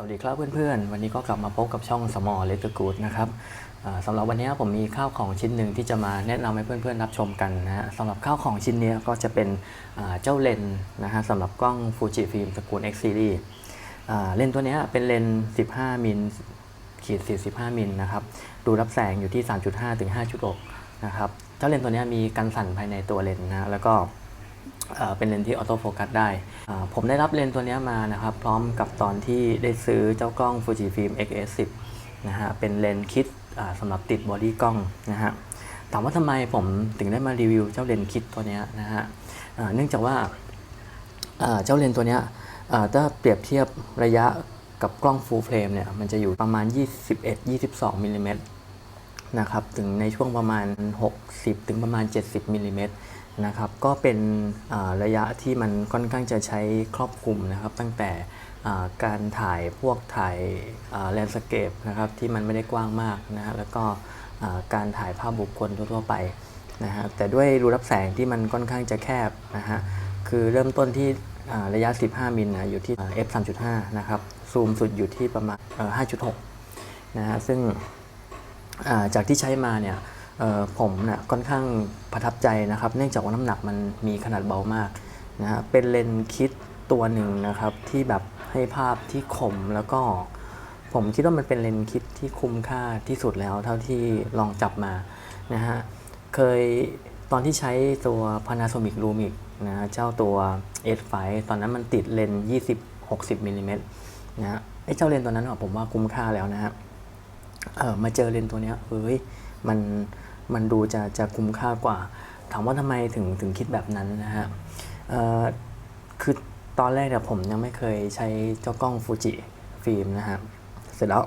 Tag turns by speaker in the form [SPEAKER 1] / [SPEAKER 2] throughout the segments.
[SPEAKER 1] สวัสดีครับเพื่อนๆ วันนี้ก็กลับมาพบกับช่องสมอเลตกูดนะครับสำหรับวันนี้ผมมีข้าวของชิ้นหนึ่งที่จะมาแนะนำให้เพื่อนๆรับชมกันนะฮะสำหรับข้าวของชิ้นนี้ก็จะเป็นเจ้าเลนนะฮะสำหรับกล้องฟูจิฟิล์มตระกูล X Series เลนตัวนี้เป็นเลน 15 มิลขีด 45 มิลนะครับ ดูรับแสงอยู่ที่ 3.5 ถึง 5.6 นะครับ เจ้าเลนตัวนี้มีกันสั่นภายในตัวเลนนะแล้วก็ เป็นเลนส์ที่ออโต้โฟกัสได้ ผมได้รับเลนส์ตัวนี้มานะครับ พร้อมกับตอนที่ได้ซื้อเจ้ากล้อง Fujifilm X-S10 นะฮะ เป็นเลนส์คิดสำหรับติดบอดี้กล้องนะฮะ ถามว่าทำไมผมถึงได้มารีวิวเจ้าเลนส์คิดตัวนี้นะฮะเนื่องจากว่าเจ้าเลนส์ตัวนี้ถ้าเปรียบเทียบระยะกับกล้อง full frame เนี่ย มันจะอยู่ประมาณ 21-22มิลลิเมตรนะครับ ถึงในช่วงประมาณ 60 ถึงประมาณ 70มิลลิเมตร นะครับก็เป็นระยะที่มันค่อนข้างจะใช้ครอบคลุมนะครับ ตั้งแต่การถ่ายพวกถ่ายแลนด์สเคปนะครับที่มันไม่ได้กว้างมากนะฮะแล้วก็การถ่ายภาพบุคคลทั่วๆไปนะฮะแต่ด้วยรูรับแสงที่มันค่อนข้างจะแคบนะฮะคือเริ่มต้นที่ระยะ 15 มิลนะอยู่ที่ f 3.5 นะครับ ซูมสุดอยู่ที่ประมาณ 5.6 นะฮะซึ่งจากที่ใช้มาเนี่ย ผมนี่ยค่อนข้างประทับใจนะครับ เนื่องจากว่าน้ำหนักมันมีขนาดเบามากนะฮะเป็นเลนคิดตัวหนึ่งนะครับที่แบบให้ภาพที่คมแล้วก็ ผมคิดว่ามันเป็นเลนคิดที่คุ้มค่าที่สุดแล้ว เท่าที่ลองจับมานะฮะเคยตอนที่ใช้ตัว Panasonic Lumix นะฮะเจ้าตัว S5 ตอนนั้นมันติดเลน20 60มิลลิเมตรนะฮะไอ้เจ้าเลนตัวนั้นผมว่าคุ้มค่าแล้วนะฮะเออมาเจอเลนตัวเนี้ยเฮ้ยมัน มันดูจะจะคุ้มค่ากว่า ถามว่าทำไมถึงถึงคิดแบบนั้นนะฮะคือตอนแรกเนี่ยผมยังไม่เคยใช้เจ้ากล้องฟูจิฟิล์มนะฮะเสร็จแล้ว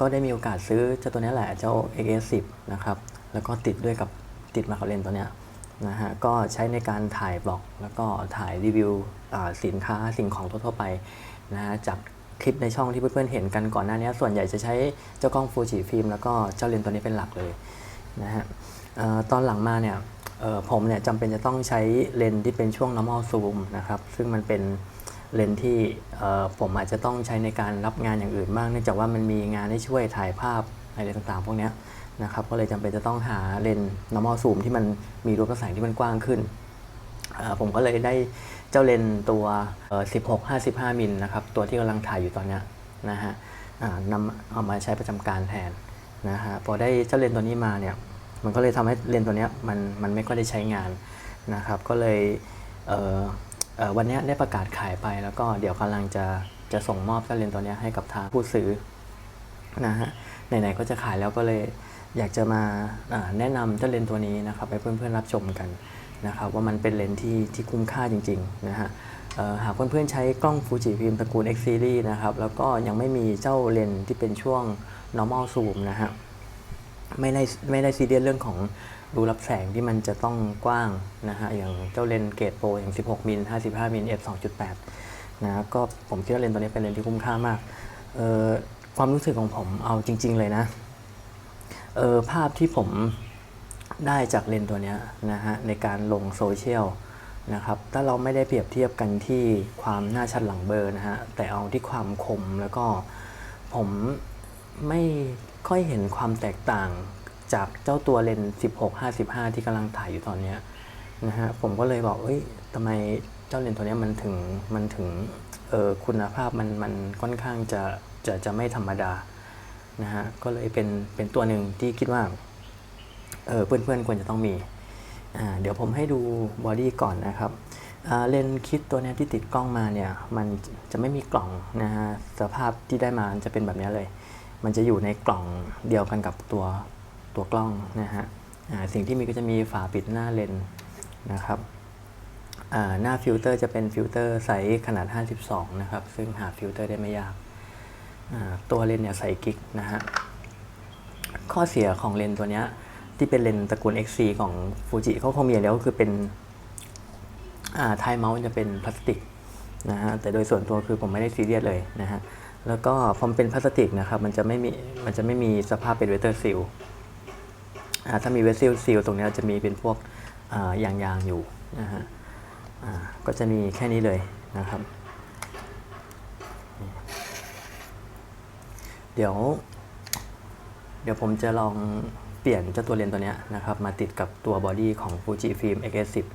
[SPEAKER 1] ก็ได้มีโอกาสซื้อเจ้าตัวนี้แหละเจ้า XS10 นะครับแล้วก็ติดด้วยกับติดมากับเลนตัวเนี้ยนะฮะก็ใช้ในการถ่ายบล็อก แล้วก็ถ่ายรีวิวสินค้าสิ่งของทั่วๆไปนะฮะจาก คลิปในช่องที่เพื่อนๆเห็นกันก่อนหน้านี้ส่วนใหญ่จะใช้เจ้ากล้องฟูจิฟิล์มแล้วก็เจ้าเลนส์ตัวนี้เป็นหลักเลยนะฮะตอนหลังมาเนี่ยผมเนี่ยจำเป็นจะต้องใช้เลนส์ที่เป็นช่วง normal zoom นะครับซึ่งมันเป็นเลนส์ที่ผมอาจจะต้องใช้ในการรับงานอย่างอื่นบ้างเนื่องจากว่ามันมีงานให้ช่วยถ่ายภาพอะไรต่างๆ พวกนี้นะครับก็เลยจำเป็นจะต้องหาเลนส์ normal zoom ที่มันมีรูปแสงที่มันกว้างขึ้น ผมก็เลยได้ เจ้าเลนตัว 16 55 มิลนะครับ ตัวที่กำลังถ่ายอยู่ตอนนี้นะฮะนำเอามาใช้ประจำการแทนนะฮะ พอได้เจ้าเลนตัวนี้มาเนี่ย มันก็เลยทำให้เลนตัวนี้มันมันไม่ค่อยได้ใช้งานนะครับ ก็เลยเเวันนี้ได้ประกาศขายไปแล้วก็เดี๋ยวกำลังจะจะส่งมอบเจ้าเลนตัวนี้ให้กับทางผู้ซื้อนะฮะ ไหนๆก็จะขายแล้วก็เลยอยากจะมาแนะนำเจ้าเลนตัวนี้นะครับให้เพื่อนๆรับชมกัน นะครับว่ามันเป็นเลนส์ที่ที่คุ้มค่าจริงๆนะฮะหากเพื่อนๆใช้กล้องฟูจิฟิล์มตระกูล X Series นะครับแล้วก็ยังไม่มีเจ้าเลนส์ที่เป็นช่วง normal zoom นะฮะไม่ได้ไม่ได้ซีเรียสเรื่องของรูรับแสงที่มันจะต้องกว้างนะฮะอย่างเจ้าเลนส์เกรดโปรอย่าง 16มิล55มิล f 2.8นะก็ผมคิดว่าเลนส์ตัวนี้เป็นเลนส์ที่คุ้มค่ามากความรู้สึกของผมเอาจริง ๆ เลยนะภาพที่ผม ได้จากเลนตัวนี้นะฮะในการลงโซเชียลนะครับถ้าเราไม่ได้เปรียบเทียบกันที่ความหน้าชัดหลังเบอร์นะฮะแต่เอาที่ความคมแล้วก็ผมไม่ค่อยเห็นความแตกต่างจากเจ้าตัวเลนส์16 55 ที่กำลังถ่ายอยู่ตอนนี้นะฮะผมก็เลยบอกเอ้ยทำไมเจ้าเลนส์ตัวนี้มันถึงมันถึงเออคุณภาพมันมันค่อนข้างจะจะจะไม่ธรรมดานะฮะก็เลยเป็นเป็นตัวหนึ่งที่คิดว่า เออเพื่อนๆควรจะต้องมีอ่าเดี๋ยวผมให้ดูบอดี้ก่อนนะครับเลนคิดตัวนี้ที่ติดกล้องมาเนี่ยมันจะไม่มีกล่องนะฮะสภาพที่ได้มาจะเป็นแบบนี้เลย มันจะอยู่ในกล่องเดียวกันกับตัวตัวกล้องนะฮะสิ่งที่มีก็จะมีฝาปิดหน้าเลนนะครับหน้าฟิลเตอร์จะเป็นฟิลเตอร์ไซส์ขนาด 52 นะครับ ซึ่งหาฟิลเตอร์ได้ไม่ยาก ตัวเลนเนี่ยใส่กิกนะฮะข้อเสียของเลนตัวนี้ ที่เป็นเลนส์ตระกูล XC ของฟูจิเขาคงมีอย่างเดียวก็คือเป็นท้ายเมาส์จะเป็นพลาสติกนะฮะแต่โดยส่วนตัวคือผมไม่ได้ซีเรียสเลยนะฮะแล้วก็พอมนเป็นพลาสติกนะครับมันจะไม่มีมันจะไม่มีสภาพเป็นเวเตอร์ซิลถ้ามีเวเตอร์ซิลตรงนี้จะมีเป็นพวกอ่ายางอยู่นะฮะก็จะมีแค่นี้เลยนะครับ เดี๋ยว เดี๋ยวผมจะลอง เปลี่ยนเจ้าตัวเลนส์ตัวนี้นะครับมาติดกับตัวบอดี้ของ Fuji Film X10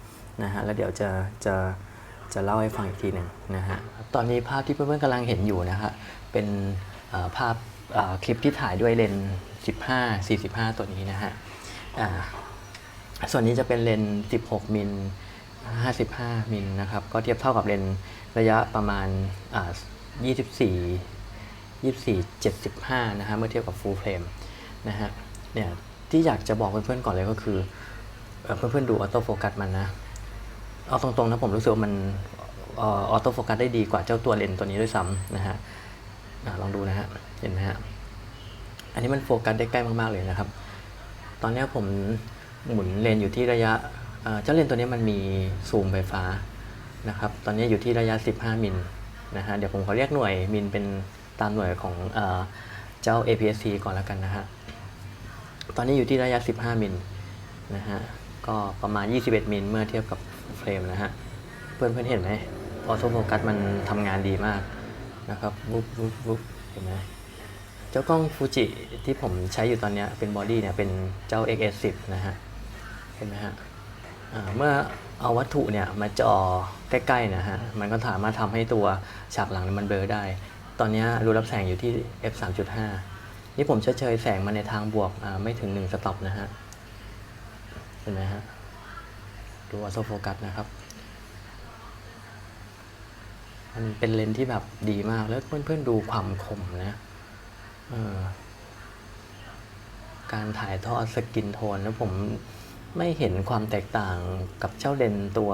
[SPEAKER 1] นะฮะแล้วเดี๋ยวจะจะจะเล่าให้ฟังอีกทีหนึ่งนะฮะตอนนี้ภาพที่เพื่อนๆกำลังเห็นอยู่นะฮะเป็นภาพคลิปที่ถ่ายด้วยเลนส์15 45 ตัวนี้นะฮะส่วนนี้จะเป็นเลนส์16 มิล 55 มิลนะครับก็เทียบเท่ากับเลนส์ระยะประมาณอ่า24 24 75 นะฮะเมื่อเทียบกับ full frame นะฮะเนี่ย ที่อยากจะบอกเพื่อนๆก่อนเลยก็คือเพื่อนๆดูออโต้โฟกัสมันนะเอาตรงๆนะผมรู้สึกว่ามันออโต้โฟกัสได้ดีกว่าเจ้าตัวเลนตัวนี้ด้วยซ้ำนะฮะลองดูนะฮะเห็นไหมฮะอันนี้มันโฟกัสได้ใกล้มากๆเลยนะครับ ตอนนี้ผมหมุนเลนอยู่ที่ระยะเจ้าเลนตัวนี้มันมีซูมไฟฟ้านะครับ ตอนนี้อยู่ที่ระยะ 15 มิลนะฮะเดี๋ยวผมขอเรียกหน่วยมิลเป็นตามหน่วยของเจ้า APS-C ก่อนแล้วกันนะฮะ ตอนนี้อยู่ที่ระยะ 15 มิลนะฮะ ก็ประมาณ 21 มิลเมื่อเทียบกับเฟรมนะฮะ เพื่อนเพื่อนเห็นไหมออโต้โฟกัสมันทำงานดีมากนะครับวุบวุบวุบเห็นไหมเจ้ากล้องฟูจิที่ผมใช้อยู่ตอนนี้เป็นบอดี้เนี่ยเป็นเจ้า XS10 นะฮะ เห็นไหมฮะเมื่อเอาวัตถุเนี่ยมาจอใกล้ๆนะฮะ มันก็สามารถทำให้ตัวฉากหลังมันเบลอได้ ตอนนี้รูรับแสงอยู่ที่ f 3.5 นี่ผมเฉยๆแสงมาในทางบวกไม่ถึง1สต็อปนะฮะเห็นไหมฮะดูออโต้โฟกัสนะครับ มันเป็นเลนส์ที่แบบดีมากแล้วเพื่อนๆดูความคมนะออการถ่ายทอดสกินโทนแล้วผมไม่เห็นความแตกต่างกับเจ้าเลนส์ตัว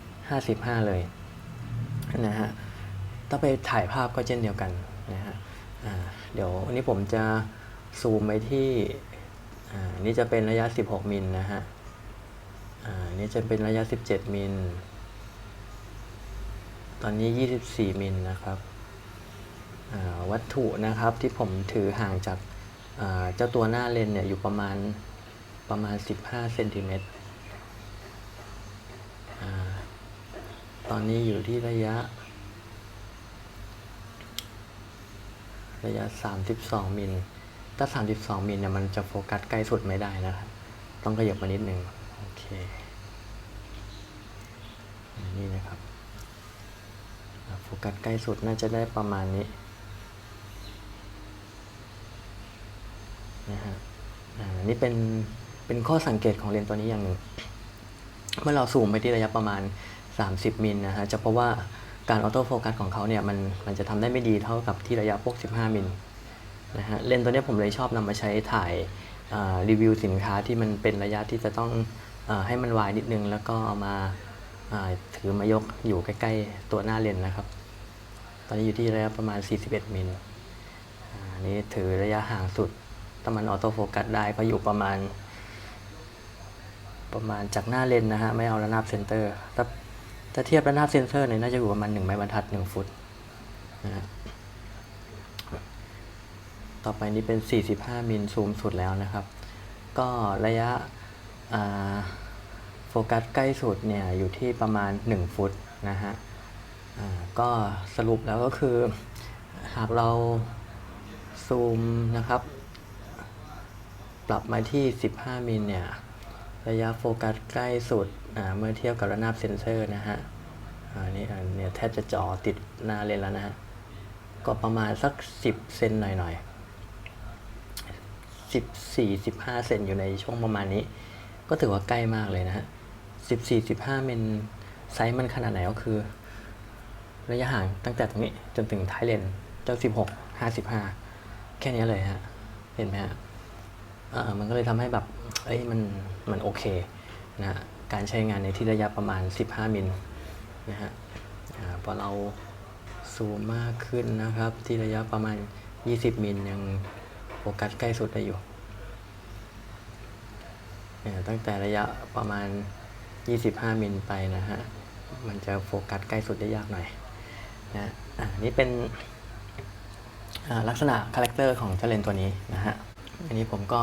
[SPEAKER 1] 16 55 เลยนะฮะถ้าไปถ่ายภาพก็เช่นเดียวกันนะฮะ เดี๋ยววันนี้ผมจะซูมไปที่นี่จะเป็นระยะ 16 มิลนะฮะนี่จะเป็นระยะ 17 มิล ตอนนี้ 24 มิลนะครับวัตถุนะครับที่ผมถือห่างจากเจ้าตัวหน้าเลนเนี่ยอยู่ประมาณประมาณ 15เซนติเมตรตอนนี้อยู่ที่ระยะ ระยะ 32 มิล ถ้า 32 มิลเนี่ยมันจะโฟกัสใกล้สุดไม่ได้นะครับ ต้องขยับมานิดนึง โอเค นี่นะครับ โฟกัสใกล้สุดน่าจะได้ประมาณนี้ นะฮะอ่านี่เป็น เป็นข้อสังเกตของเลนส์ตัวนี้อย่างหนึ่ง เมื่อเราซูมไปที่ระยะประมาณ 30 มิลนะฮะ จะเพราะว่า การออโต้โฟกัสของเขาเนี่ยมันมันจะทำได้ไม่ดีเท่ากับที่ระยะพวก 15 มิลนะฮะเลนส์ตัวเนี้ยผมเลยชอบนำมาใช้ถ่ายรีวิวสินค้าที่มันเป็นระยะที่จะต้องอให้มันวายนิดนึง แล้วก็เอามาาถือมายกอยู่ใกล้ ๆ ตัวหน้าเลนนะครับ ตอนนี้อยู่ที่ระยะประมาณ 41 มิลอันนี้ถือระยะห่างสุดถ้ามันออโต้โฟกัสได้ก็อยู่ประมาณ ประมาณจากหน้าเลนนะฮะไม่เอาระนาบเซนเตอร์ถ้า ถ้าเทียบระนาบเซนเตอร์เนี่ยน่าจะอยู่ประมาณ1ไม้บรรทัด1ฟุตนะฮะต่อไปนี้เป็น 45 มิลซูมสุดแล้วนะครับ ก็ระยะโฟกัสใกล้สุดเนี่ยอยู่ที่ประมาณ 1 ฟุตนะฮะก็สรุปแล้วก็คือ หากเราซูมนะครับ ปรับมาที่ 15 มิลเนี่ย ระยะโฟกัสใกล้สุด เมื่อเทียบกับระนาบเซนเซอร์นะฮะอันนี้เนี้ยแทบจะจอติดหน้าเลนแล้วนะฮะก็ประมาณสัก 10 เซนหน่อยๆ14 15 เซนอยู่ในช่วงประมาณนี้ ก็ถือว่าใกล้มากเลยนะฮะ14 15มิลไซส์มันขนาดไหนก็คือ ระยะห่างตั้งแต่ตรงนี้จนถึงท้ายเลนเจ้า 16 55 แค่นี้เลยฮะ เห็นไหมฮะ อ่า มันก็เลยทำให้แบบ เอ้ย มัน มันโอเคนะฮะ การใช้งานในที่ระยะประมาณ 15 มิลนะฮะพอเราซูมมากขึ้นนะครับ ที่ระยะประมาณ 20 มิลยังโฟกัสใกล้สุดได้อยู่ตั้งแต่ระยะประมาณ 25 มิลไปนะฮะ มันจะโฟกัสใกล้สุดได้ยากหน่อยนะอ่านี่เป็นลักษณะคาแรคเตอร์ของเจ้าเลนตัวนี้นะฮะ อันนี้ผมก็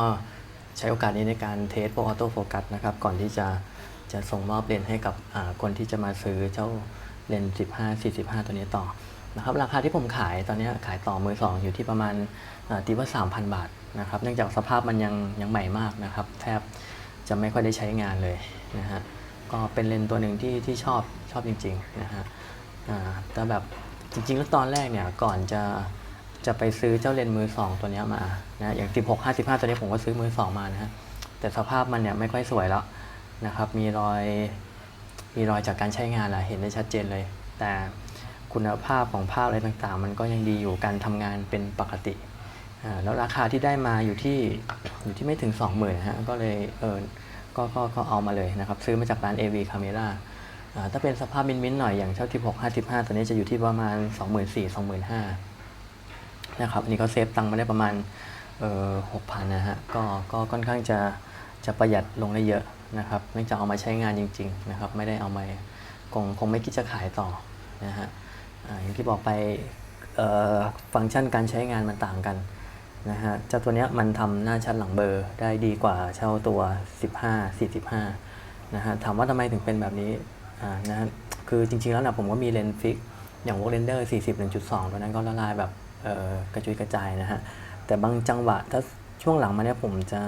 [SPEAKER 1] ใช้โอกาสนี้ในการเทสพวกออโต้โฟกัสนะครับ ก่อนที่จะ จะส่งมอบเลนส์ให้กับคนที่จะมาซื้อเจ้าเลนส์15 45 ตัวนี้ต่อนะครับราคาที่ผมขายตอนนี้ขายต่อมือสองอยู่ที่ประมาณตีว่า 3,000 บาทนะครับเนื่องจากสภาพมันยังยังใหม่มากนะครับแทบจะไม่ค่อยได้ใช้งานเลยนะฮะก็เป็นเลนส์ตัวหนึ่งที่ที่ชอบชอบจริงๆนะฮะแต่แบบจริงๆแล้วตอนแรกเนี่ยก่อนจะจะไปซื้อเจ้าเลนส์มือสองตัวนี้มานะอย่าง 16 55 ตัวนี้ผมก็ซื้อมือสองมานะฮะแต่สภาพมันเนี่ยไม่ค่อยสวยแล้ว นะครับ มีรอยมีรอยจากการใช้งานแหละเห็นได้ชัดเจนเลย แต่คุณภาพของภาพอะไรต่างๆ มันก็ยังดีอยู่การทำงานเป็นปกติแล้วราคาที่ได้มาอยู่ที่อยู่ที่ไม่ถึง 20,000นะฮะก็เลยเออก็ก็ก็เอามาเลยนะครับ ซื้อมาจากร้าน AV Camera ถ้าเป็นสภาพมินๆหน่อยอย่างเช่าที่6 55ตัวนี้จะอยู่ที่ประมาณ 24,000 25,000นะครับอันนี้ก็เซฟตังค์มาได้ประมาณเออ6,000นะฮะก็ก็ค่อนข้างจะจะประหยัดลงได้เยอะ นะครับเนื่องจากเอามาใช้งานจริงๆนะครับไม่ได้เอามาคงคงไม่คิดจะขายต่อนะฮะอย่างที่บอกไปฟังก์ชันการใช้งานมันต่างกันนะฮะเจ้าตัวเนี้ยมันทำหน้าชัดหลังเบอร์ได้ดีกว่าเช่าตัว 15 45นะฮะถามว่าทำไมถึงเป็นแบบนี้อ่านะฮะคือจริงๆแล้วนะผมก็มีเลนส์ฟิก อย่าง w o r k Render 40 1.2 ตัวนั้นก็ละลายแบบกระจุยกระจายนะฮะแต่บางจังหวะถ้าช่วงหลังมาเนี่ยผมจะ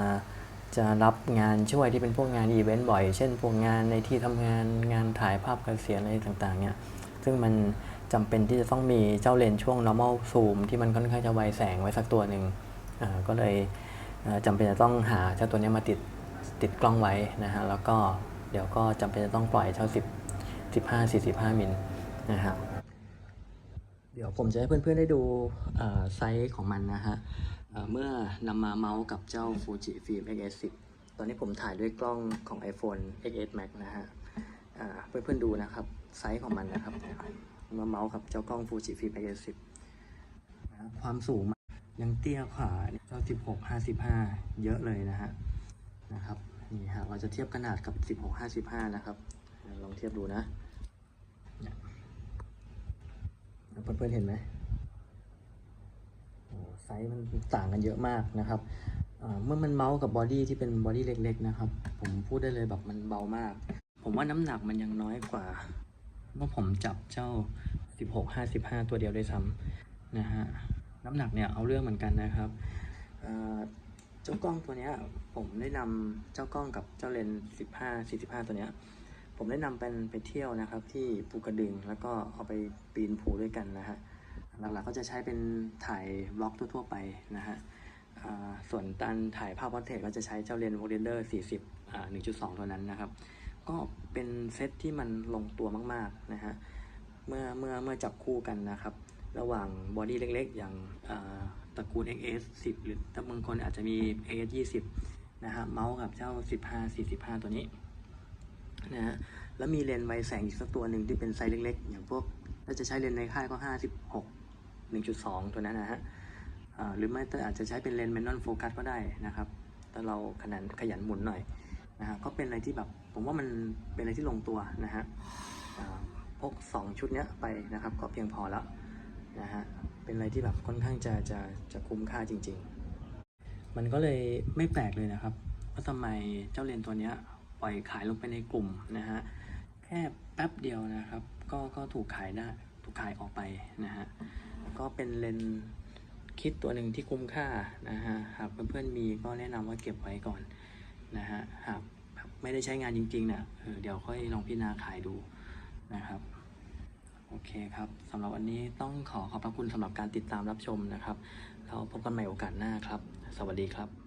[SPEAKER 1] จะรับงานช่วยที่เป็นพวกงานอีเวนต์บ่อย เช่นพวกงานในที่ทำงานงานถ่ายภาพเกษียณอะไรต่างๆเนี่ยซึ่งมันจำเป็นที่จะต้องมีเจ้าเลนส์ช่วง normal zoom ที่มันค่อนข้างจะไวแสงไว้สักตัวหนึ่งก็เลยเอ่อจำเป็นจะต้องหาเจ้าตัวเนี้ยมาติดติดกล้องไว้นะฮะแล้วก็เดี๋ยวก็จำเป็นจะต้องปล่อยเท่า10 15 45มิลนะฮะเดี๋ยวผมจะให้เพื่อนๆได้ดูไซส์ของมันนะฮะ เมื่อนำมาเมาส์กับเจ้า Fuji Film X10 ตอนนี้ผมถ่ายด้วยกล้องของ iPhone XS Max นะฮะอ่าเพื่อนๆดูนะครับไซส์ของมันนะครับมาเมาส์กับเจ้ากล้อง Fuji Film X10 ความสูงยังเตี้ยกว่าเจ้า 16 55 เยอะเลยนะฮะนะครับนี่ฮะเราจะเทียบขนาดกับ 16 55 นะครับลองเทียบดูนะเพื่อนๆเห็นไหม ไซส์มันต่างกันเยอะมากนะครับเมื่อมันเมาส์กับบอดี้ที่เป็นบอดี้เล็ก ๆ นะครับ ผมพูดได้เลยแบบมันเบามาก ผมว่าน้ำหนักมันยังน้อยกว่าเมื่อผมจับเจ้า 16 55 ตัวเดียวด้วยซ้ำนะฮะน้ำหนักเนี่ยเอาเรื่องเหมือนกันนะครับเจ้ากล้องตัวเนี้ยผมได้นำเจ้ากล้องกับเจ้าเลนส์15 45 ตัวเนี้ยผมได้นำเป็นไปเที่ยวนะครับที่ภูกระดึงแล้วก็เอาไปปีนภูด้วยกันนะฮะ หลักๆก็จะใช้เป็นถ่ายบล็อกทั่ว ๆ ไปนะฮะส่วนการถ่ายภาพวอเทจก็จะใช้เจ้าเลนส์โวลเดอร์40อ่า1.2 ตัวนั้นนะครับ ก็เป็นเซตที่มันลงตัวมากๆนะฮะเมื่อเมื่อเมื่อจับคู่กันนะครับ ระหว่างบอดี้เล็กๆ อย่างตระกูล XS 10 หรือถ้าบางคนอาจจะมี XS 20 นะฮะเมาส์กับเจ้า 15 45 ตัวนี้นะฮะแล้วมีเลนส์ไวแสงอีกสักตัวหนึ่งที่เป็นไซส์เล็กๆ อย่างพวกถ้าจะใช้เลนส์ในค่ายก็ 56 1.2 ตัวนั้นนะฮะหรือไม่แต่อาจจะใช้เป็นเลนส์แมนนอนโฟกัสก็ได้นะครับแต่เราขยันขยันหมุนหน่อยนะฮะก็เป็นอะไรที่แบบผมว่ามันเป็นอะไรที่ลงตัวนะฮะพก 2 ชุดเนี้ยไปนะครับก็เพียงพอแล้วนะฮะเป็นอะไรที่แบบค่อนข้างจะจะจะคุ้มค่าจริง ๆ มันก็เลยไม่แปลกเลยนะครับว่าทำไมเจ้าเลนตัวเนี้ยปล่อยขายลงไปในกลุ่มนะฮะแค่แป๊บเดียวนะครับ ก็ก็ถูกขายได้ถูกขายออกไปนะฮะ ก็เป็นเลนส์คิดตัวหนึ่งที่คุ้มค่านะฮะหากเพื่อนๆมีก็แนะนำว่าเก็บไว้ก่อนนะฮะหากไม่ได้ใช้งานจริงๆเนี่ยเออเดี๋ยวค่อยลองพิจารณาขายดูนะครับโอเคครับสำหรับวันนี้ต้องขอขอบพระคุณสำหรับการติดตามรับชมนะครับเราพบกันใหม่โอกาสหน้าครับ สวัสดีครับ